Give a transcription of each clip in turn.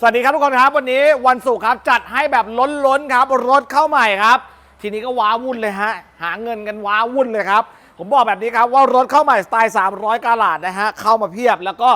สวัสดีครับทุกคนครับ วันนี้วันศุกร์ครับจัดให้แบบล้นๆครับ รถเข้าใหม่ครับ ทีนี้ก็ว้าวุ่นเลยฮะ หาเงินกันว้าวุ่นเลยครับ ผมบอกแบบนี้ครับว่ารถเข้าใหม่สไตล์ 300 กาลาดนะฮะ เข้ามาเพียบแล้วก็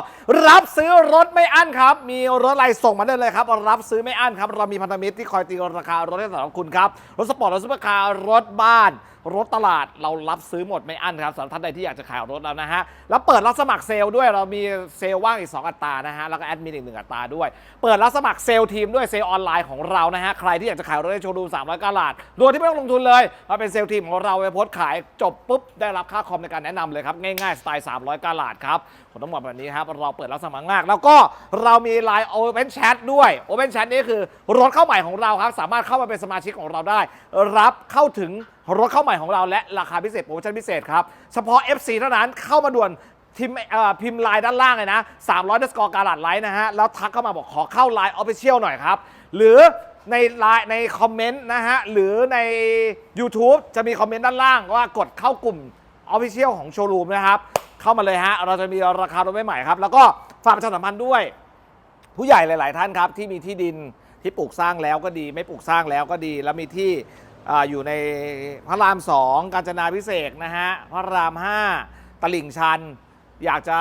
รับซื้อรถไม่อั้นครับ มีรถอะไรส่งมาได้เลยครับ รับซื้อไม่อั้นครับ เรามีพันธมิตรที่คอยตีราคารถให้สำหรับคุณครับ รถสปอร์ต รถซุปเปอร์คาร์ รถบ้าน รถตลาดเรารับซื้อหมดไม่อั้นครับสำหรับท่านใดที่อยากจะขายรถแล้วนะฮะแล้วเปิดรับสมัครเซลล์ด้วยเรามีเซลล์ว่างอีก 2 อัตรานะฮะแล้วก็แอดมินอีกหนึ่งอัตราด้วย เปิดรับสมัครเซลล์ทีมด้วยเซลล์ออนไลน์ของเรานะฮะใครที่อยากจะขายรถในโชว์รูมสามร้อยกาลาดโดยที่ไม่ต้องลงทุนเลยมาเป็นเซลล์ทีมของเราไปโพสต์ขายจบปุ๊บได้รับค่าคอมในการแนะนำเลยครับง่ายๆสไตล์300กาลาดครับ ผมต้องบอกแบบนี้ครับ เราเปิดรับสมัครงานแล้วก็เรามี Line Open Chat ด้วย Open Chat นี่คือรถเข้าใหม่ของเราครับ สามารถเข้ามาเป็นสมาชิกของเราได้ รับเข้าถึงรถเข้าใหม่ของเราและราคาพิเศษโปรโมชั่นพิเศษครับ เฉพาะ FC เท่านั้นเข้ามาด่วนพิมพ์เอ่อพิมพ์ไลน์ด้านล่างเลยนะ 300ดสกอร์การัดไลน์นะฮะ แล้วทักเข้ามาบอกขอเข้าไลน์ออฟฟิเชียลหน่อยครับ หรือในไลน์ในคอมเมนต์นะฮะ หรือใน YouTube จะมีคอมเมนต์ด้านล่างว่ากดเข้ากลุ่มออฟฟิเชียลของโชว์รูมนะครับ เข้ามาเลยฮะ เราจะมีราคารถใหม่ครับ แล้วก็ฝากประชาสัมพันธ์ด้วย ผู้ใหญ่หลาย ๆ ท่านครับ ที่มีที่ดินที่ปลูกสร้างแล้วก็ดี ไม่ปลูกสร้างแล้วก็ดี แล้วมีที่ออยู่ในพระรามสองกาญจนาพิเศษนะฮะพระรามห้าตลิ่งชัน อยากจะ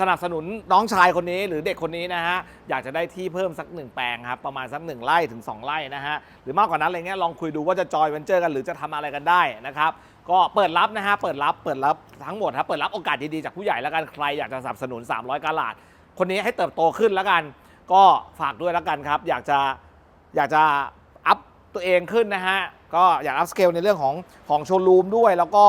สนับสนุนน้องชายคนนี้หรือเด็กคนนี้นะฮะอยากจะได้ที่เพิ่มสักหนึ่งแปลงครับประมาณสักหนึ่งไร่ถึง 2 ไร่นะฮะหรือมากกว่านั้นอะไรเงี้ยลองคุยดูว่าจะจอยเวนเจอร์กันหรือจะทำอะไรกันได้นะครับ ก็เปิดรับนะฮะ เปิดรับ เปิดรับทั้งหมดครับ เปิดรับโอกาสดีๆ จากผู้ใหญ่แล้วกัน ใครอยากจะสนับสนุน 300กาลาด คนนี้ให้เติบโตขึ้นแล้วกัน ก็ฝากด้วยแล้วกันครับ อยากจะ อยากจะอัพตัวเองขึ้นนะฮะ ก็อยากอัพสเกลในเรื่องของของโชว์รูมด้วย แล้วก็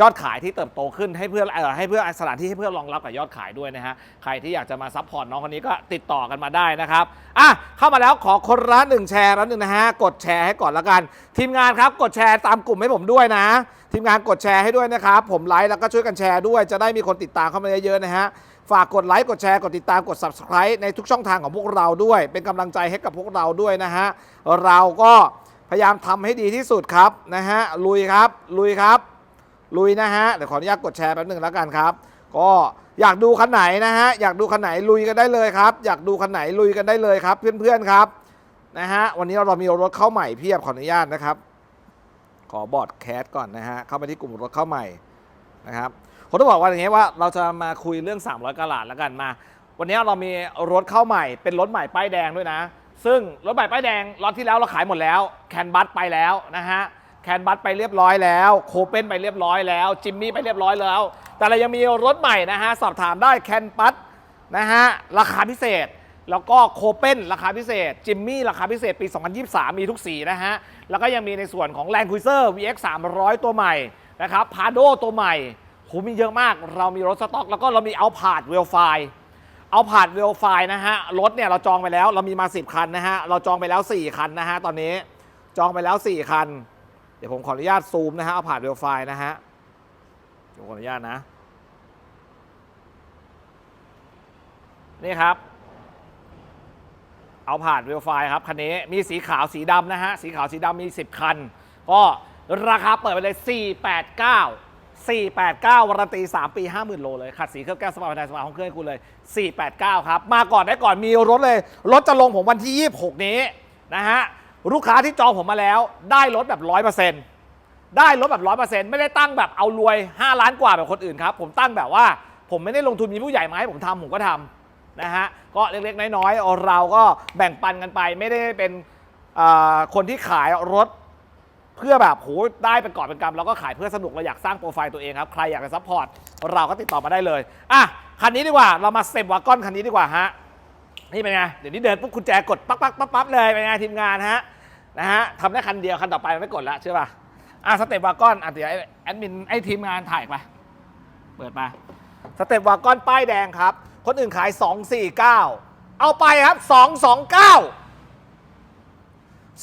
ยอดขายที่เติบโตขึ้นให้เพื่อเอ่อให้เพื่อสถานที่ให้เพื่อรองรับกับยอดขายด้วยนะฮะใครที่อยากจะมาซัพพอร์ตน้องคนนี้ก็ติดต่อกันมาได้นะครับอะเข้ามาแล้วขอคนละหนึ่งแชร์ล้วหนึ่งนะฮะกดแชร์ให้ก่อนล้วกัน ทีมงานครับกดแชร์ตามกลุ่มให้ผมด้วยนะ ทีมงานกดแชร์ให้ด้วยนะครับผมไลค์แล้วก็ช่วยกันแชร์ด้วย จะได้มีคนติดตามเข้ามาเยอะๆนะฮะฝากกดไลค์กดแชร์กดติดตามกด subscribe ในทุกช่องทางของพวกเราด้วย เป็นกำลังใจให้กับพวกเราด้วยนะฮะเราก็พยายามทำให้ดีที่สุดครับนะฮะลุยครับลุยครับ ลุยนะฮะเดี๋ยวขออนุญาตกดแชร์แป๊บหนึ่งแล้วกันครับ ก็อยากดูคันไหนนะฮะอยากดูคันไหนลุยกันได้เลยครับ อยากดูคันไหนลุยกันได้เลยครับเพื่อนๆครับนะฮะวันนี้เรามีรถเข้าใหม่เพียบขออนุญาตนะครับ ขอบอร์ดแคสก่อนนะฮะเข้าไปที่กลุ่มรถเข้าใหม่นะครับผมต้องบอกว่าอย่างงี้ว่าเราจะมาคุยเรื่อง 300กะหลาดแล้วกันมา วันนี้เรามีรถเข้าใหม่เป็นรถใหม่ป้ายแดงด้วยนะ ซึ่งรถใหม่ป้ายแดงรถที่แล้วเราขายหมดแล้วแคนบัสไปแล้วนะฮะ แคนบัสไปเรียบร้อยแล้ว โคเปนไปเรียบร้อยแล้ว จิมมี่ไปเรียบร้อยแล้ว แต่เรายังมีรถใหม่นะฮะ สอบถามได้แคนบัสนะฮะ ราคาพิเศษ แล้วก็โคเปนราคาพิเศษ จิมมี่ราคาพิเศษปี 2023 มีทุกสีนะฮะ แล้วก็ยังมีในส่วนของ Land Cruiser VX 300 ตัวใหม่นะครับพาโดตัวใหม่โหมีเยอะมาก เรามีรถสต็อก แล้วก็เรามีเอาผาดเวลไฟเอาผาดเวลไฟนะฮะ รถเนี่ยเราจองไปแล้ว เรามีมา 10 คันนะฮะ เราจองไปแล้ว 4 คันนะฮะ ตอนนี้ จองไปแล้ว 4 คัน ดี๋ยวผมขออนุญาตซูมนะฮะเอาผ่าดเวลไฟนะฮะเดี๋ยวขออนุญาตนะนี่ครับ เอาผ่านเวลไฟครับคันนี้มีสีขาวสีดำนะฮะสีขาวสีดำมี 10 คัน ก็ราคาเปิดไปเลย 489 489วารันตี 3 ปี 50,000 โลเลย ขัดสีเครื่องแก้วสปาร์ภายในสปาของเครื่องให้คุณเลย 489 ครับ มาก่อนได้ก่อนมีรถเลย รถจะลงผมวันที่ 26 นี้นะฮะ ลูกค้าที่จองผมมาแล้ว ได้รถแบบ100%ได้รถแบบ100%ไม่ได้ตั้งแบบเอารวย 5 ล้านกว่าแบบคนอื่นครับ ผมตั้งแบบว่าผมไม่ได้ลงทุนมีผู้ใหญ่มาให้ผมทำผมก็ทำนะฮะก็เล็กๆ น้อยๆเราก็แบ่งปันกันไป ไม่ได้เป็นคนที่ขายรถเพื่อแบบโหได้เป็นกอบเป็นกำเราก็ขายเพื่อสนุกเราอยากสร้างโปรไฟล์ตัวเองครับ ใครอยากจะซัพพอร์ตเราก็ติดต่อมาได้เลยอะคันนี้ดีกว่าเรามาเต็ปวากอนคันนี้ดีกว่าฮะนี่เป็นไงเดี๋ยวนี้เดินปุ๊บคุณแจกดปั๊บปั๊บปั๊บปั๊บเลยเป็นไงทีมงานฮะ นะฮะทำได้คันเดียวคันต่อไปไม่กดแล้วเชื่อป่ะอะสเต็ปวากอนอะเดี๋ยวแอดมินไอ้ทีมงานถ่ายไปเปิดมาสเต็ปวากอนป้ายแดงครับ คนอื่นขาย 249 เอาไปครับ 229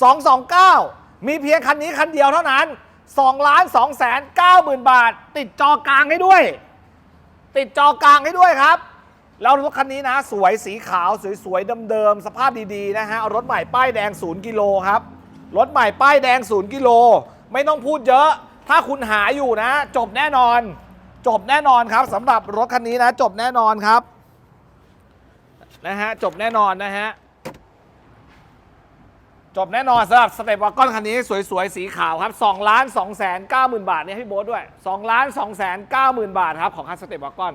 229 มีเพียงคันนี้คันเดียวเท่านั้น2ล้าน2แสน9หมื่นบาท ติดจอกลางให้ด้วย ติดจอกลางให้ด้วยครับ แล้วรถคันนี้นะ สวยสีขาว สวยๆเดิมๆสภาพดีๆนะฮะรถใหม่ป้ายแดง 0 กิโลครับ รถใหม่ป้ายแดง 0 กิโล ไม่ต้องพูดเยอะ ถ้าคุณหาอยู่นะ จบแน่นอน จบแน่นอนครับสำหรับรถคันนี้นะ จบแน่นอนครับนะฮะจบแน่นอนนะฮะจบแน่นอนสำหรับสเตปวากอนคันนี้สวยๆ สีขาวครับ2ล้าน2แสน9หมื่นบาทเนี่ยพี่โบ๊ทด้วย2ล้าน2แสน9หมื่นบาทครับของคันสเตปวากอน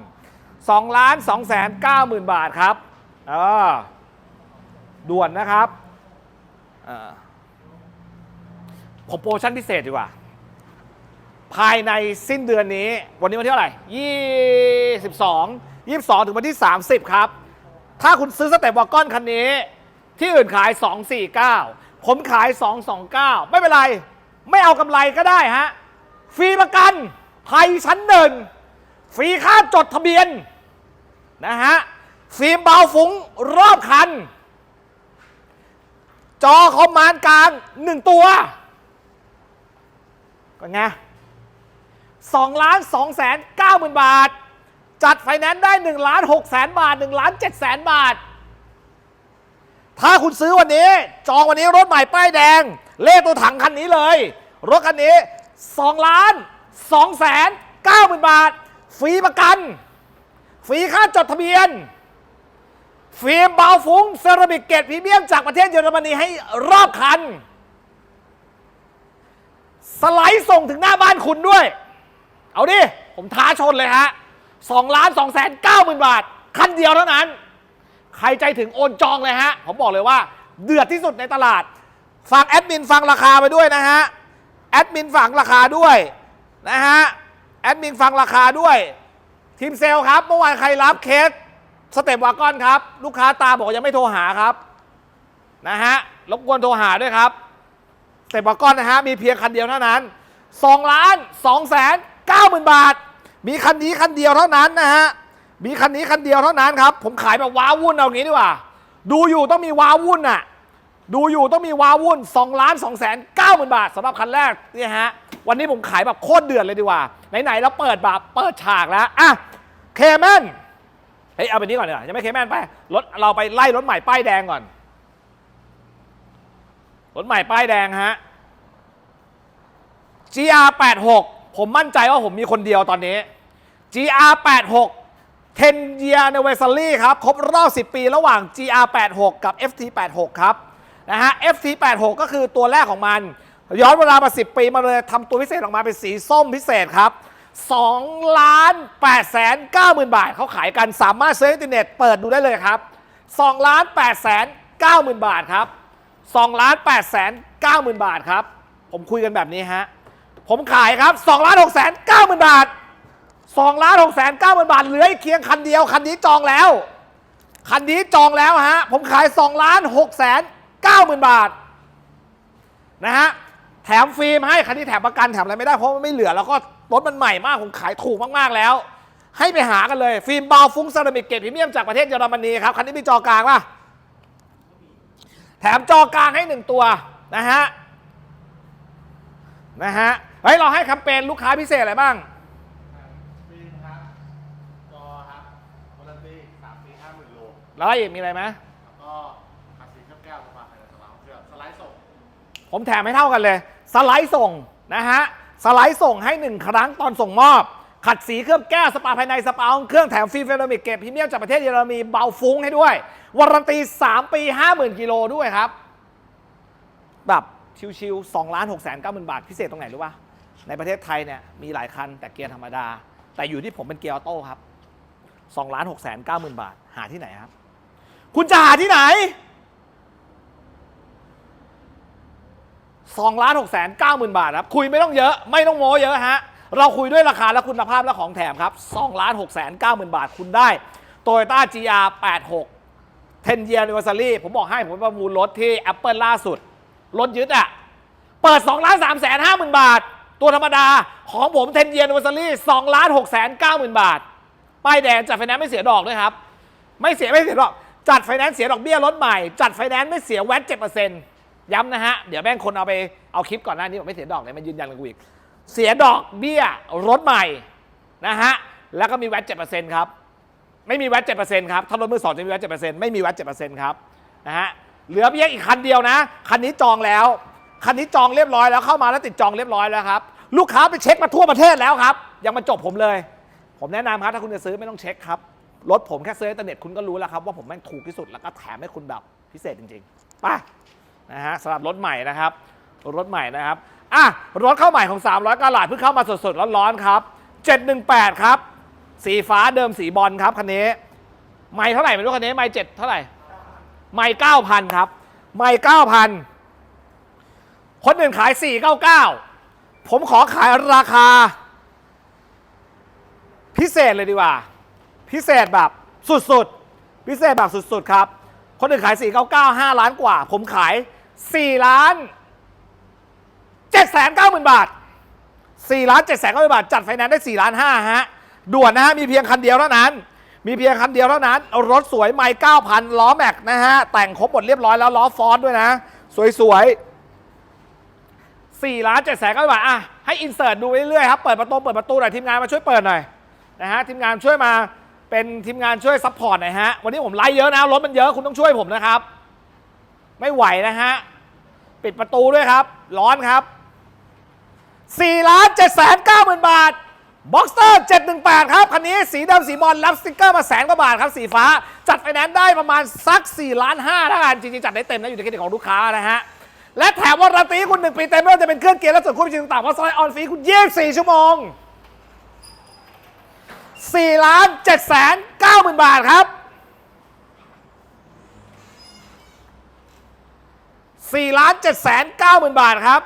2ล้าน2แสน9หมื่นบาทครับเออด่วนนะครับเออ ผมโปรโมชั่นพิเศษดีกว่า ภายในสิ้นเดือนนี้ วันนี้วันที่เท่าไหร่22 22 ถึงวันที่ 30 ครับ ถ้าคุณซื้อสเตปวากอนคันนี้ ที่อื่นขาย 249 ผมขาย 229 ไม่เป็นไร ไม่เอากำไรก็ได้ฮะ ฟรีประกันภัยชั้นหนึ่ง ฟรีค่าจดทะเบียน นะฮะฟิล์มเบาฟุ้งรอบคัน จอคอมมานกลาง1ตัว ก็ไง2ล้าน2แสน9หมื่นบาท จัดไฟแนนซ์ได้1ล้าน6แสนบาท1ล้าน7แสนบาท ถ้าคุณซื้อวันนี้ จองวันนี้รถใหม่ป้ายแดง เลขตัวถังคันนี้เลย รถคันนี้2ล้าน2แสน9หมื่นบาท ฟรีประกัน ฟรีค่าจดทะเบียนฟิล์มเบาฟุ้งเซรามิกเกตพรีเมียมจากประเทศเยอรมนีให้รอบคัน สไลด์ส่งถึงหน้าบ้านคุณด้วย เอาดิ ผมท้าชนเลยฮะ2ล้าน2แสน9หมื่นบาท คันเดียวเท่านั้น ใครใจถึงโอนจองเลยฮะ ผมบอกเลยว่า เดือดที่สุดในตลาด ฟังแอดมินฟังราคาไปด้วยนะฮะ แอดมินฟังราคาด้วยนะฮะ แอดมินฟังราคาด้วย ทีมเซลล์ครับ เมื่อวานใครรับเคสสเต็ปวากอนครับ ลูกค้าตาบอกยังไม่โทรหาครับนะฮะรบกวนโทรหาด้วยครับ สเต็ปากอนนะฮะ มีเพียงคันเดียวเท่านั้น2ล้าน2แสน9หมื่นบาท มีคันนี้คันเดียวเท่านั้นนะฮะ มีคันนี้คันเดียวเท่านั้นครับ ผมขายแบบว้าวุ่นเอางี้ดีกว่า ดูอยู่ต้องมีว้าวุ่นอะ ดูอยู่ต้องมีว้าวุ่น2ล้าน2แสน9หมื่นบาทสำหรับคันแรกเนี่ยฮะ วันนี้ผมขายแบบโคตรเดือดเลยดีกว่า ไหนๆแล้วเปิดแบบเปิดฉากแล้ว อะ เคแมนเฮ้ยเอาไปนี้ก่อนเดีกว่ายังไม่เคแมนไป รถเราไปไล่รถใหม่ป้ายแดงก่อน รถใหม่ป้ายแดงฮะ GR86 ผมมั่นใจว่าผมมีคนเดียวตอนนี้ GR86 10 year anniversary ครับ ครบรอบ 10 ปีระหว่าง GR86 กับ FT86 ครับนะฮะ FT86 ก็คือตัวแรกของมัน ย้อนเวลามา 10 ปีมาเลยทำตัวพิเศษออกมาเป็นสีส้มพิเศษครับ2ล้าน8แสน9หมื่นบาท เขาขายกันสามารถเซื้ออินเทอร์เน็ตเปิดดูได้เลยครับ2ล้าน8แสน9หมื่นบาทครับ2ล้าน8แสน9หมื่นบาทครับ ผมคุยกันแบบนี้ฮะ ผมขายครับ2ล้าน6แสน9หมื่นบาท2ล้าน6แสน9หมื่นบาทเหลืออีกเคียงคันเดียวคันนี้จองแล้ว คันนี้จองแล้วฮะผมขาย2ล้าน6แสน9หมื่นบาทนะฮะแถมฟิล์มให้คันนี้แถมประกันแถมอะไรไม่ได้เพราะมันไม่เหลือแล้วก็รถมันใหม่มากผมขายถูกมากๆแล้ว ให้ไปหากันเลย ฟิล์มบาวฟุ้งเซรามิกเกตพรีเมียมจากประเทศเยอรมนีครับคันนี้มีจอกลางป่ะแถมจอกลางให้หนึ่งตัวนะฮะนะฮะเฮ้ยเราให้แคมเปญลูกค้าพิเศษอะไรบ้างปีนะครับจอครับวารันตีสามปีห้าหมื่นโลแล้วอีกมีอะไรไหมแล้วก็ภาษีเครื่องแก้วสมาภายในสมาร์ทเครื่องสไลด์ส่งผมแถมให้เท่ากันเลย สไลด์ส่งนะฮะสไลด์ส่งให้หนึ่งครั้งตอนส่งมอบ ขัดสีเครื่องแก้วสปาภายในสปาห้องเครื่องแถมฟรีเฟรมิกเกตพรีเมียมจากประเทศเยอรมนีเบาฟุ้งให้ด้วยวารันตี 3 ปี 50,000กิโลด้วยครับ แบบชิวๆ2ล้าน6แสน9หมื่นบาทพิเศษตรงไหนรู้ป่ะ ในประเทศไทยเนี่ยมีหลายคันแต่เกียร์ธรรมดา แต่อยู่ที่ผมเป็นเกียร์ออโต้ครับ2ล้าน6แสน9หมื่นบาท หาที่ไหนครับ คุณจะหาที่ไหน2ล้าน6แสน9หมื่นบาทครับ คุยไม่ต้องเยอะ ไม่ต้องโม้เยอะฮะ เราคุยด้วยราคาและคุณภาพและของแถมครับ2ล้าน6แสน9หมื่นบาท คุณได้ Toyota GR 86 10 year anniversary ผมบอกให้ผมประมูลรถที่ Apple ล่าสุด รถยึดอะ เปิด2ล้าน3แสน5หมื่นบาท ตัวธรรมดาของผม10 year anniversary 2ล้าน6แสน9หมื่นบาท ป้ายแดงจัดไฟแนนซ์ไม่เสียดอกด้วยครับ ไม่เสียไม่เสียดอก จัดไฟแนนซ์เสียดอกเบี้ยรถใหม่ จัดไฟแนนซ์ไม่เสียแวต7%ย้ำนะฮะ เดี๋ยวแม่งคนเอาไปเอาคลิปก่อนหน้านี้บอกไม่เสียดอกเลยมันยืนยันกับกูอีก เสียดอกเบี้ยรถใหม่นะฮะ แล้วก็มีแวต7%ครับ ไม่มีแวต7%ครับ ถ้ารถมือสองจะมีแวต7%ไม่มีแวต7%ครับ นะฮะ เหลือเพียงอีกคันเดียวนะ คันนี้จองแล้ว คันนี้จองเรียบร้อยแล้วเข้ามาแล้วติดจองเรียบร้อยแล้วครับ ลูกค้าไปเช็คมาทั่วประเทศแล้วครับ ยังมาจบผมเลย ผมแนะนำครับถ้าคุณจะซื้อไม่ต้องเช็คครับรถผมแค่ซื้ออินเทอร์เน็ตคุณก็รู้แล้วครับว่าผมแม่งถูกที่สุดแล้วก็แถมให้คุณแบบพิเศษจริงๆไปนะฮะสำหรับรถใหม่นะครับ รถใหม่นะครับอะรถเข้าใหม่ของ 300กะหลาดเพิ่งเข้ามาสดๆร้อนๆครับ 718 ครับ สีฟ้าเดิมสีบอลครับคันนี้ ไม่เท่าไหร่ไม่รู้คันนี้ไม่เจ็ดเท่าไหร่ไม่เก้าพันครับ ไม่เก้าพัน คนอื่นขายสี่เก้าเก้าผมขอขายราคา พิเศษเลยดีกว่า พิเศษแบบสุดๆ พิเศษแบบสุดๆ ครับ คนอื่นขาย 499 5 ล้านกว่า ผมขาย 4 ล้าน7แสน9หมื่นบาท 4 ล้าน7แสน9หมื่นบาท จัดไฟแนนซ์ได้ 4 ล้าน5ฮะ ด่วนนะฮะ มีเพียงคันเดียวเท่านั้นมีเพียงคันเดียวเท่านั้น รถสวยไม่9,000 ล้อแม็กนะฮะ แต่งครบหมดเรียบร้อยแล้วล้อฟอนด้วยนะ สวยๆ 4ล้าน7แสน9บาทอะให้อินเสิร์ตดูเรื่อยๆครับ เปิดประตูเปิดประตูหน่อยทีมงานมาช่วยเปิดหน่อยนะฮะทีมงานช่วยมาเป็นทีมงานช่วยซัพพอร์ตหน่อยฮะวันนี้ผมไล่เยอะนะรถมันเยอะคุณต้องช่วยผมนะครับ ไม่ไหวนะฮะปิดประตูด้วยครับ ร้อนครับ4ล้าน7แสน9หมื่นบาทบ็อกเตอร์718 ครับ คันนี้สีดำสีบอลรับสติกเกอร์มาแสนกว่าบาทครับ สีฟ้า จัดไฟแนนซ์ได้ประมาณสัก4ล้าน5ถ้ากันจริงๆ จัดได้เต็มนะ อยู่ในเครดิตของลูกค้านะฮะ และแถมวารันตีคุณหนึ่งปีเต็มไม่ว่าจะเป็นเครื่องเกียร์และส่วนควบคุมต่างๆเพราซอยออนฟรีคุณ24ชั่วโมง4ล้าน7แสน9หมื่นบาทครับ4ล้าน7แสน9หมื่นบาทครับ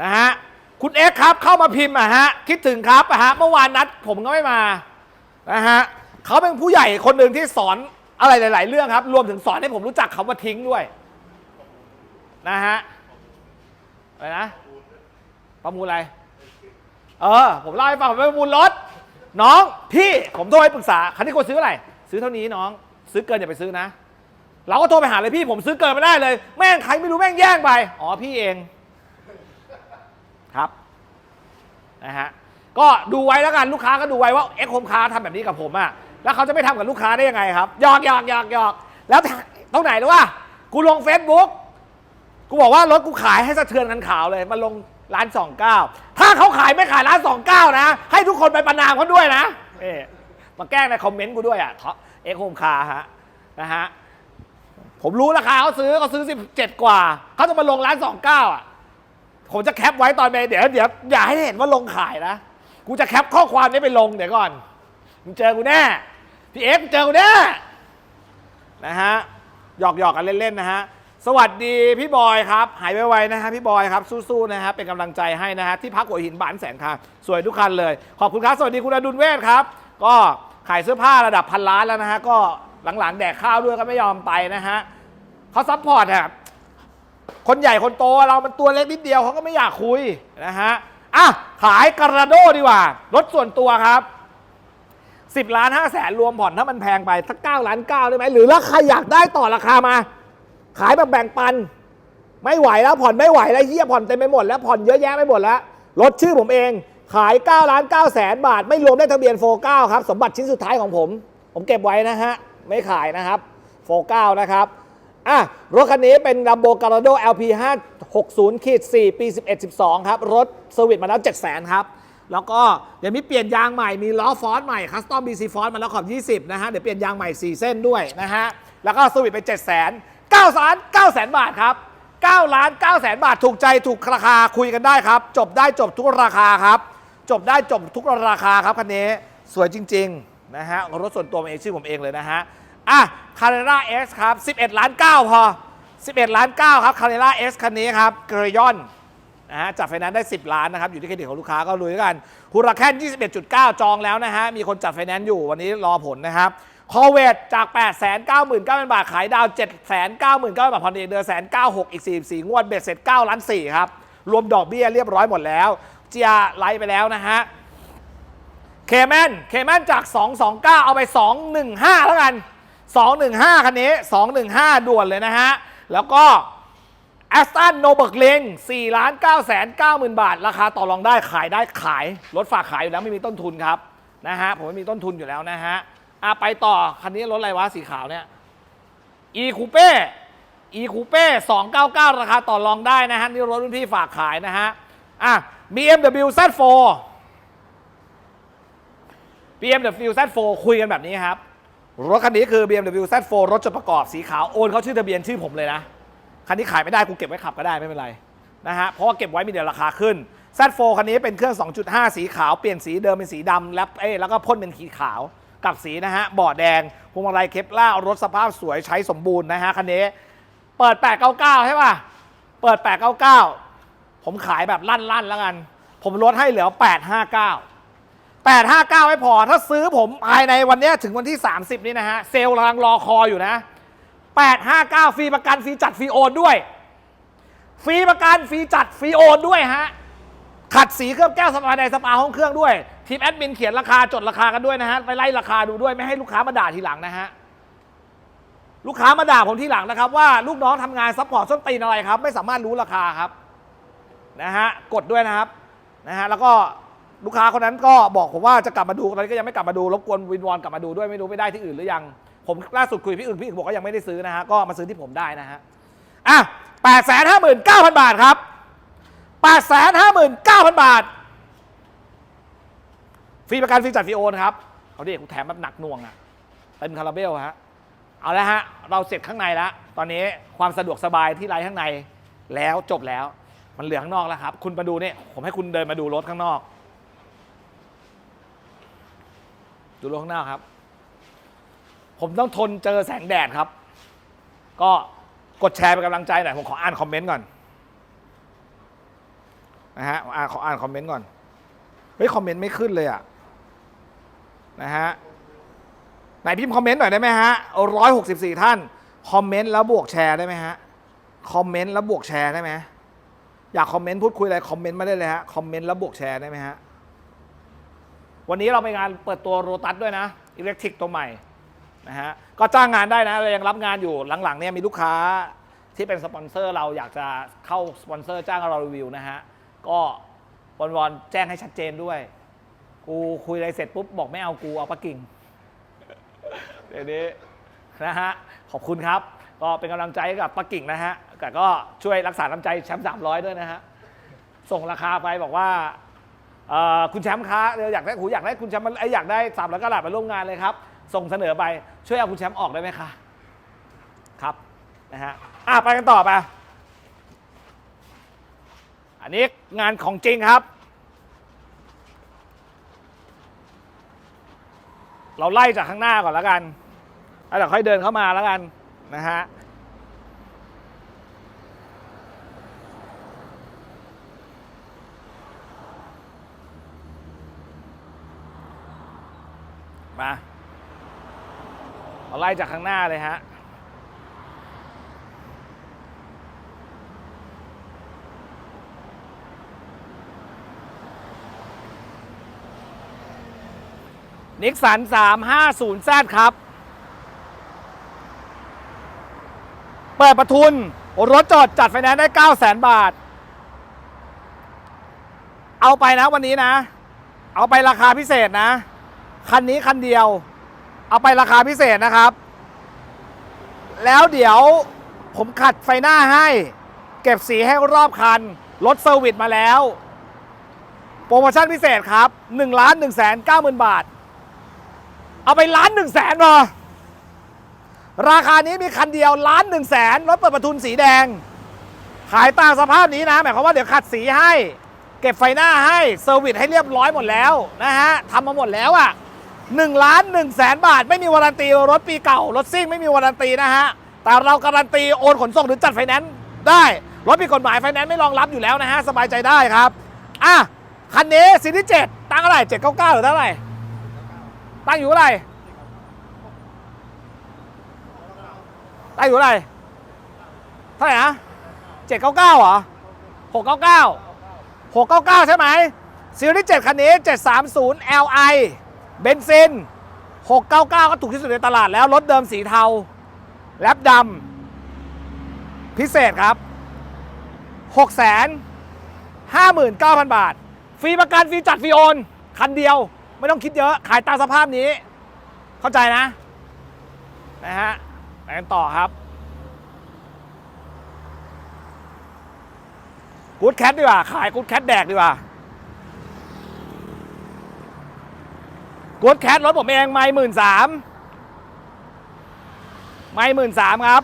นะฮะคุณเอ็กครับเข้ามาพิมพ์อะฮะคิดถึงครับอะฮะเมื่อวานนัดผมก็ไม่มานะฮะเขาเป็นผู้ใหญ่คนหนึ่งที่สอนอะไรหลาย ๆ เรื่องครับ รวมถึงสอนให้ผมรู้จักคำว่าทิ้งด้วย นะฮะอะไรนะประมูลอะไร เออ ผมเล่าให้ฟังผมไปประมูลรถ น้องพี่ผมโทรไปปรึกษาคันนี้ควรซื้ออะไรซื้อเท่านี้น้อง ซื้อเกินอย่าไปซื้อนะ เราก็โทรไปหาเลยพี่ผมซื้อเกินไม่ได้เลย แม่งใครไม่รู้แม่งแย่งไปอ๋อพี่เองครับนะฮะก็ดูไว้แล้วกันลูกค้าก็ดูไว้ว่าเอ็กโฮมคาร์ทำแบบนี้กับผมอะแล้วเขาจะไม่ทำกับลูกค้าได้ยังไงครับหยอกหยอกหยอกหยอกแล้วตรงไหนรู้ว่ากูลง Facebook กูบอกว่ารถกูขายให้สะเทือนกันข่าวเลยมาลงร้านสองเก้าถ้าเขาขายไม่ขายร้านสองเก้านะ ให้ทุกคนไปประนามเขาด้วยนะเอ๊มาแกล้งในคอมเมนต์กูด้วยอะเอ็กโฮมคาร์ฮะนะฮะผมรู้ราคาเขาซื้อเขาซื้อ 17 กว่า เขาจะมาลงร้าน 29 อะ ผมจะแคปไว้ตอนไปเดี๋ยวเดี๋ยวอย่าให้เห็นว่าลงขายนะ กูจะแคปข้อความนี้ไปลงเดี๋ยวก่อน มึงเจอกูแน่ พี่เอฟเจอกูแน่ นะฮะ หยอกหยอกกันเล่น ๆ นะฮะ สวัสดีพี่บอยครับ หายไวๆนะฮะพี่บอยครับสู้ๆนะฮะเป็นกำลังใจให้นะฮะที่พักหัวหินบ้านแสนคาสวยทุกคันเลย ขอบคุณครับ สวัสดีคุณอดุลเวทครับ ก็ขายเสื้อผ้าระดับพันล้านแล้วนะฮะก็หลังๆ แดกข้าวด้วยก็ไม่ยอมไปนะฮะเขาซัพพอร์ตอะคนใหญ่คนโตเรามันตัวเล็กนิดเดียวเขาก็ไม่อยากคุยนะฮะอะขายกระโดดีกว่า รถส่วนตัวครับ10ล้าน5แสนรวมผ่อนถ้ามันแพงไปสัก9ล้าน9ได้ไหมหรือแล้วใครอยากได้ต่อราคามา ขายแบบแบ่งปัน ไม่ไหวแล้วผ่อนไม่ไหวแล้วเฮียผ่อนเต็มไปหมดแล้วผ่อนเยอะแยะไปหมดแล้วรถชื่อผมเองขาย9ล้าน9แสนบาท ไม่รวมได้ทะเบียนโฟ9ครับสมบัติชิ้นสุดท้ายของผม ผมเก็บไว้นะฮะ ไม่ขายนะครับโฟ9นะครับอะรถคันนี้เป็น Lambo Gallardo LP 560ขีด4ปี 11 12 ครับ รถเซอร์วิสมาแล้ว7 0 0 0 0ครับ แล้วก็เดี๋ยวมีเปลี่ยนยางใหม่มีล้อฟอสใหม่คัสตอม BC ฟอสมาแล้วขอบ 20 นะฮะ เดี๋ยวเปลี่ยนยางใหม่ 4 เส้นด้วยนะฮะ แล้วก็สวิตไป7 0 0 0 0 9ล้าน9แสนบาทครับ9ล้าน9แสนบาทถูกใจถูกราคาคุยกันได้ครับ จบได้จบทุกราคาครับ จบได้จบทุกราคาครับคันนี้สวยจริงๆนะฮะรถส่วนตัวผมเองชื่อผมเองเลยนะฮะอะคาร์เรล่าเอสครับ11ล้าน9พอ 11ล้าน9ครับคาร์เรล่าเอสคันนี้ครับเกรยอนนะฮะจัดไฟแนนซ์ได้ 10 ล้านนะครับ อยู่ที่เครดิตของลูกค้าก็ลุยด้วยกันฮูราแคน21.9 จองแล้วนะฮะมีคนจัดไฟแนนซ์อยู่วันนี้รอผลนะครับ คอเวตจาก 8 9 9 0 0 0 บาท ขายดาว 7 9 9 0 0 0 บาทผ่อนเดือนเดือนแสน96อีก 44 งวดเบ็ดเสร็จ9ล้าน4ครับ รวมดอกเบี้ยเรียบร้อยหมดแล้ว เจียไลฟ์ไปแล้วนะฮะ เคแมนเคแมนจาก 229 เอาไป 215 แล้วกัน 215 คันนี้ 215 ด่วนเลยนะฮะ แล้วก็แอสตันโนเบิร์กเลง4ล้าน9แสน9หมื่นบาท ราคาต่อรองได้ขายได้ขาย รถฝากขายอยู่แล้วไม่มีต้นทุนครับนะฮะผมไม่มีต้นทุนอยู่แล้วนะฮะ อะไปต่อ คันนี้รถอะไรวะสีขาวเนี่ย e c o u p e e c o u p e 299 ราคาต่อรองได้นะฮะ นี่รถรุ่นพี่ฝากขายนะฮะ อะ BMW Z4 BMW Z4 คุยกันแบบนี้ครับ รถคันนี้คือ BMW Z4 รถจดประกอบสีขาวโอนเขาชื่อทะเบียนชื่อผมเลยนะ คันนี้ขายไม่ได้กูเก็บไว้ขับก็ได้ไม่เป็นไรนะฮะ เพราะว่าเก็บไว้มีเดี๋ยวราคาขึ้น Z4 คันนี้เป็นเครื่อง 2.5 สีขาว เปลี่ยนสีเดิมเป็นสีดำแล้วเอ้แล้วก็พ่นเป็นสีขาว กับสีนะฮะบาะแดงพวงมาลัยเคปล่ารถสภาพสวยใช้สมบูรณ์นะฮะคันนี้เปิด 899 ใช่ป่ะ เปิด 899 ผมขายแบบลั่นๆแล้วกัน ผมลดให้เหลือ 859 859 ไม่พอ ถ้าซื้อผมภายในวันนี้ถึงวันที่ 30 นี้นะฮะ เซลล์กำลังรอคอยอยู่นะ 859 ฟรีประกัน ฟรีจัด ฟรีโอนด้วย ฟรีประกัน ฟรีจัด ฟรีโอนด้วยฮะ ขัดสีเคลือบแก้วสปาในสปาห้องเครื่องด้วย ทีมแอดมินเขียนราคาจดราคากันด้วยนะฮะ ไปไล่ราคาดูด้วยไม่ให้ลูกค้ามาด่าทีหลังนะฮะ ลูกค้ามาด่าผมทีหลังนะครับ ว่าลูกน้องทำงานซัพพอร์ตส้นตีนอะไรครับ ไม่สามารถรู้ราคาครับนะฮะกดด้วยนะครับนะฮะแล้วก็ลูกค้าคนนั้นก็บอกผมว่าจะกลับมาดูตอนนี้ก็ยังไม่กลับมาดูรบกวนวินวอนกลับมาดูด้วยไม่รู้ไปได้ที่อื่นหรือยัง ผมล่าสุดคุยกับพี่อื่นพี่อื่นบอกว่ายังไม่ได้ซื้อนะฮะก็มาซื้อที่ผมได้นะฮะอะแปดแสนห้าหมื่นเก้าพันบาทครับ แปดแสนห้าหมื่นเก้าพันบาท ฟรีประกันฟรีจัดฟรีโอนครับเขาดิกูแถมแบบหนักหน่วงอะเต็มคาราเบลฮะ เอาละฮะ เราเสร็จข้างในแล้ว ตอนนี้ความสะดวกสบายที่ไลน์ข้างในแล้วจบแล้ว มันเหลือข้างนอกแล้วครับ คุณมาดูเนี่ย ผมให้คุณเดินมาดูรถข้างนอก ดูรถข้างน้าครับ ผมต้องทนเจอแสงแดดครับ ก็กดแชร์เป็นกำลังใจหน่อย ผมขออ่านคอมเมนต์ก่อน นะฮะอ่านขออ่านคอมเมนต์ก่อน เฮ้ย คอมเมนต์ไม่ขึ้นเลยอะนะฮะ ไหนพิมพ์คอมเมนต์หน่อยได้ไหมฮะร้อยหกสิบสี่ท่าน คอมเมนต์แล้วบวกแชร์ได้ไหมฮะ คอมเมนต์แล้วบวกแชร์ได้ไหมอยากคอมเมนต์พูดคุยอะไรคอมเมนต์มาได้เลยฮะ คอมเมนต์แล้วบวกแชร์ได้ไหมฮะ วันนี้เราไปงานเปิดตัวโรตัสด้วยนะ อิเล็กทริกตัวใหม่นะฮะ ก็จ้างงานได้นะ เรายังรับงานอยู่ หลังๆเนี่ยมีลูกค้าที่เป็นสปอนเซอร์เราอยากจะเข้าสปอนเซอร์จ้างเรารีวิวนะฮะ ก็วอนๆแจ้งให้ชัดเจนด้วย กูคุยอะไรเสร็จปุ๊บบอกไม่เอากูเอาปักกิ่งเดี๋ยวนี้นะฮะขอบคุณครับ ก็เป็นกำลังใจให้กับปักกิ่งนะฮะแต่ก็ช่วยรักษาน้ำใจแชมป์สามร้อยด้วยนะฮะส่งราคาไปบอกว่าเอ่อคุณแชมป์คะเดี๋ยวอยากได้หูอยากได้คุณแชมป์มาเอ้ยอยากได้สามร้อยกระดาษมาร่วมงานเลยครับ ส่งเสนอไปช่วยเอาคุณแชมป์ออกได้ไหมคะครับนะฮะอะไปกันต่อไป อันนี้งานของจริงครับ เราไล่จากข้างหน้าก่อนแล้วกันแล้วเดี๋ยวค่อยเดินเข้ามาแล้วกันนะฮะมาเราไล่จากข้างหน้าเลยฮะ นิกสัน 350 z ครับ เปิดประทุน รถจอดจัดไฟแนนซ์ได้9 0 0 0 0 0 บาท เอาไปนะวันนี้นะ เอาไปราคาพิเศษนะ คันนี้คันเดียว เอาไปราคาพิเศษนะครับ แล้วเดี๋ยวผมขัดไฟหน้าให้ เก็บสีให้รอบคัน รถเซอร์วิสมาแล้ว โปรโมชั่นพิเศษครับ1ล้าน1 9 0 0 0 0 บาท เอาไปล้านหนึ่งแสนพอราคานี้มีคันเดียวล้านหนึ่งแสนรถเปิดประทุนสีแดง ขายตามสภาพนี้นะหมายความว่าเดี๋ยวขัดสีให้ เก็บไฟหน้าให้เซอร์วิสให้เรียบร้อยหมดแล้วนะฮะทำมาหมดแล้วอะ่ะหนึ่งล้านหนึ่งแสนบาท ไม่มีวารันตีรถปีเก่ารถซิ่งไม่มีวารันตีนะฮะแต่เราการันตีโอนขนส่งหรือจัดไฟแนนซ์ได้รถมีกฎหมายไฟแนนซ์ไม่รองรับอยู่แล้วนะฮะสบายใจได้ครับอะคันนี้ซีรีส์เจ็ดตั้งเท่าไหร่เจ็ดเก้าเก้าหรือเท่าไหร่ ตั้งอยู่เท่าไหร่ตั้งอยู่เท่าไหร่เท่าไหร่นะเจ็ดเก้าเก้าเหรอหกเก้าเก้าหกเก้าเก้าใช่ไหมซีรีส์เจ็ดคันนี้เจ็ดสามศูนย์ Li เบนซินหกเก้าเก้าก็ถูกที่สุดในตลาดแล้ว รถเดิมสีเทา แลบดำพิเศษครับหกแสนห้าหมื่นเก้าพันบาท ฟรีประกัน ฟรีจัด ฟรีโอน คันเดียว ไม่ต้องคิดเยอะขายตามสภาพนี้ เข้าใจนะนะฮะไปกันต่อครับกูดแคทดีกว่า ขายกูดแคทแดกดีกว่ากูดแคทรถผมเองไม่หมื่นสามไม่หมื่นสามครับ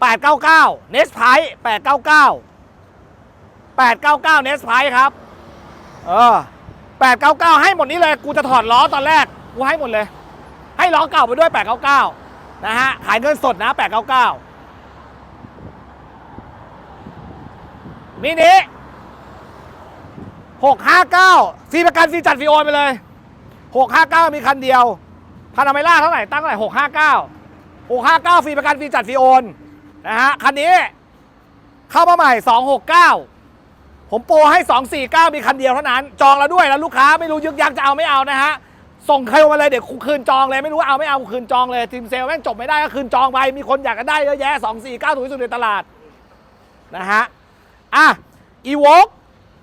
899 Nest Price 899 899 Nest Price ครับ เออ 899 ให้หมดนี้เลย กูจะถอดล้อตอนแรก กูให้หมดเลย ให้ล้อเก่าไปด้วย 899 นะฮะ ขายเงินสดนะ 899 มินิ659ฟรีประกันฟรีจัดฟรีโอนไปเลย 659 มีคันเดียวพานาเมล่าเท่าไหร่ตั้งเท่าไหร่659 659ฟรีประกันฟรีจัดฟรีโอนนะฮะ คันนี้เข้ามาใหม่ 269 ผมโปรให้ 249 มีคันเดียวเท่านั้น จองแล้วด้วยแล้วลูกค้าไม่รู้ยึกยักจะเอาไม่เอานะฮะ ส่งใครมาเลยเดี๋ยวคืนจองเลยไม่รู้เอาไม่เอาคืนจองเลยทีมเซลแม่งจบไม่ได้ก็คืนจองไป มีคนอยากจะได้เยอะแยะ 249 ถูกที่สุดในตลาดนะฮะ อะอีวก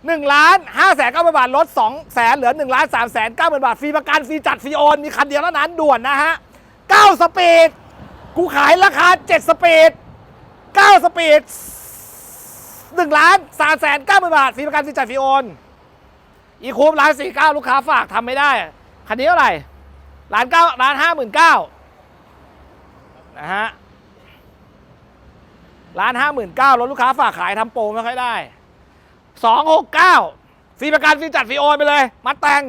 หนึ่งล้านห้าแสนเก้าพันบาทลดสองแสนเหลือหนึ่งล้านสามแสนเก้าพันบาทฟรีประกันฟรีจัดฟรีโอนมีคันเดียวเท่านั้นด่วนนะฮะเก้าสปีดกูขายราคาเจ็ดสปีดเก้าสปีด หนึ่งล้านสามแสนเก้าพันบาทฟรีประกันฟรีจัดฟรีโอนอีคูปล้านสี่เก้าลูกค้าฝากทำไม่ได้ คันนี้เท่าไหร่ล้านเก้าล้านห้าหมื่นเก้านะฮะล้านห้าหมื่นเก้ารถลูกค้าฝากขายทำโปรไม่ค่อยได้สองหกเก้าฟรีประกันฟรีจัดฟรีโอนไปเลยมาแต่ง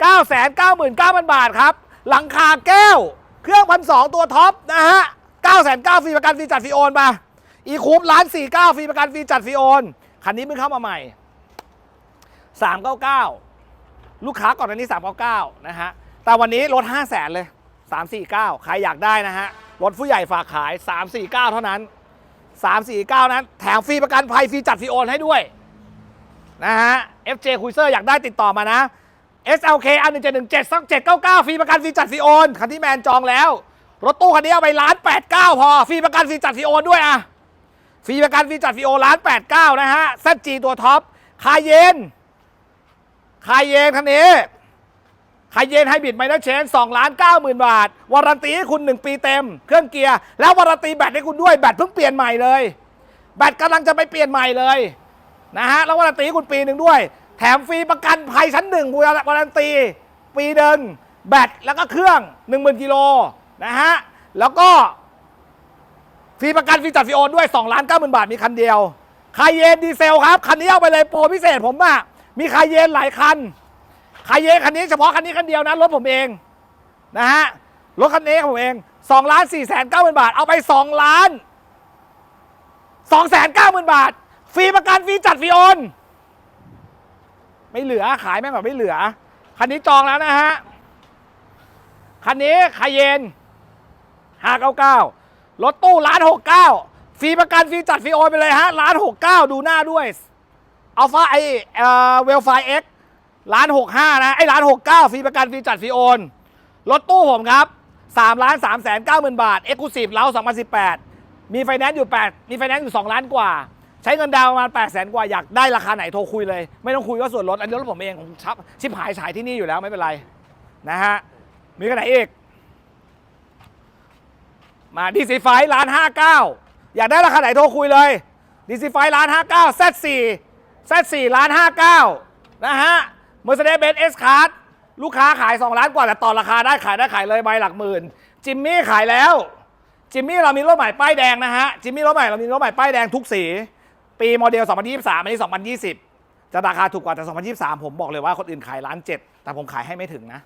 เก้าแสนเก้าหมื่นเก้าพันบาทครับ หลังคาแก้ว เครื่องพันสองตัวท็อปนะฮะเก้าแสนเก้าฟรีประกันฟรีจัดฟรีโอนไป อีคูปล้านสี่เก้าฟรีประกันฟรีจัดฟรีโอน คันนี้เพิ่งเข้ามาใหม่สามเก้าเก้าลูกค้าก่อนอันนี้สามเก้าเก้านะฮะ แต่วันนี้ลดห้าแสนเลยสามสี่เก้าใครอยากได้นะฮะ รถผู้ใหญ่ฝากขาย349เก้าเท่านั้น349นั้น แถมฟรีประกันภัยฟรีจัดฟรีโอนให้ด้วยนะฮะ FJ Cruiser อยากได้ติดต่อมานะ SLK อันหนึ่งเจ็ดหนึ่งเจ็ดสักเจ็ดเก้าเก้าฟรีประกันฟรีจัดฟรีโอนคันที่แมนจองแล้ว รถตู้คันนี้เอาไปล้านแปดเก้าพอฟรีประกันฟรีจัดฟรีโอนด้วยอะ ฟรีประกันฟรีจัดฟรีโอล้านแปดเก้านะฮะ ZG ตัวท็อปคายเยนคายเยนคันนี้คายเยนไฮบริดไมเนอร์เชน2ล้าน9หมื่นบาท วารันตีให้คุณ1ปีเต็ม เครื่องเกียร์ แล้ววารันตีแบตให้คุณด้วย แบตเพิ่งเปลี่ยนใหม่เลย แบตกำลังจะไปเปลี่ยนใหม่เลยนะฮะ แล้ววารันตีคุณปีหนึ่งด้วย แถมฟรีประกันภัยชั้นหนึ่งวารันตี ปีหนึ่งแบตแล้วก็เครื่อง 1 0,000กิโลนะฮะ แล้วก็ ฟรีประกันฟรีจัดฟรีโอนด้วย2ล้าน9หมื่นบาทมีคันเดียวคาเยนดีเซลครับ คันนี้เอาไปเลยโปรพิเศษผมอะมีคาเยนหลายคันคาเยนคันนี้เฉพาะคันนี้คันเดียวนะรถผมเองนะฮะรถคันนี้ผมเอง2ล้าน4แสน9หมื่นบาทเอาไป2ล้าน2แสน9หมื่นบาทฟรีประกันฟรีจัดฟรีโอนไม่เหลือขายแม่งแบบไม่เหลือ คันนี้จองแล้วนะฮะ คันนี้คายเยน599 รถตู้ล้าน69ฟรีประกันฟรีจัดฟรีโอนไปเลยฮะล้าน69ดูหน้าด้วยอัลฟาไอเอ่อเวลไฟเอ็กล้าน65นะไอ้ล้าน69ฟรีประกันฟรีจัดฟรีโอนรถตู้ผมครับ3ล้าน3แสน9หมื่นบาทเอ็กซ์คลูซีฟเล้า2018มีไฟแนนซ์อยู่8มีไฟแนนซ์อยู่2ล้านกว่า ใช้เงินดาวประมาณ8แสนกว่าอยากได้ราคาไหนโทรคุยเลย ไม่ต้องคุยว่าส่วนลดอันนี้รถผมเองผมชับชิบหายฉายที่นี่อยู่แล้วไม่เป็นไรนะฮะมีกันไหนอีก มาดีซีไฟล้านห้าเก้าอยากได้ราคาไหนโทรคุยเลยดีซีไฟล้านห้าเก้าแซดสี่แซดสี่ล้านห้าเก้านะฮะเมอร์เซเดสเบนซ์เอสคาร์ดลูกค้าขาย 2 ล้านกว่า แต่ต่อราคาได้ขายได้ขายเลยใบหลักหมื่น จิมมี่ขายแล้ว จิมมี่เรามีรถใหม่ป้ายแดงนะฮะ จิมมี่รถใหม่เรามีรถใหม่ป้ายแดงทุกสี ปีโมเดล 2023 อันนี้ 2020 จะราคาถูกกว่าแต่ 2023 ผมบอกเลยว่าคนอื่นขายล้านเจ็ดแต่ผมขายให้ไม่ถึงนะ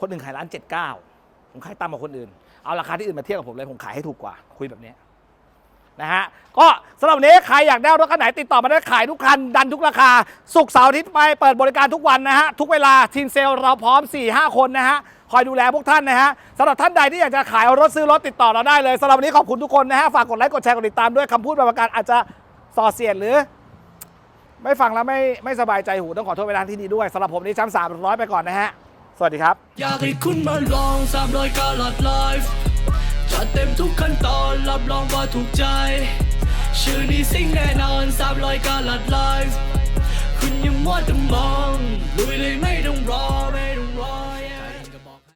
คนอื่นขายล้านเจ็ดเก้า ผมขายต่ำกว่าคนอื่น เอาราคาที่อื่นมาเทียบกับผมเลย ผมขายให้ถูกกว่า คุยแบบนี้นะฮะ ก็สำหรับนี้ใครอยากได้รถคันไหนติดต่อมาได้ขายทุกคัน ดันทุกราคา สุกเสาร์อาทิตย์ไปเปิดบริการทุกวันนะฮะ ทุกเวลาทีมเซลล์เราพร้อม 4-5 คนนะฮะ คอยดูแลพวกท่านนะฮะสำหรับท่านใดที่อยากจะขายรถซื้อรถติดต่อเราได้เลยสำหรับวันนี้ขอบคุณทุกคนนะฮะ ฝากกดไลค์กดแชร์กดติดตามด้วยคำพูดบางประการอาจจะส่อเสียดหรือ ไม่ฟังแล้วไม่ไม่สบายใจหูต้องขอโทษไปทาที่นี้ด้วยสำหรับผมนี่ช้ำสามร้อยไปก่อนนะฮะ สวัสดีครับ อยากให้คุณมาลองสามรอยกาลัดไลฟ์จัดเต็มทุกขั้นตอนรับรองว่าถูกใจ ชื่อนี้สิ่งแน่นอนสามรอยกาลัดไลฟ์คุณอยังมัวแต่มองลุยเลยไม่ต้องรอไม่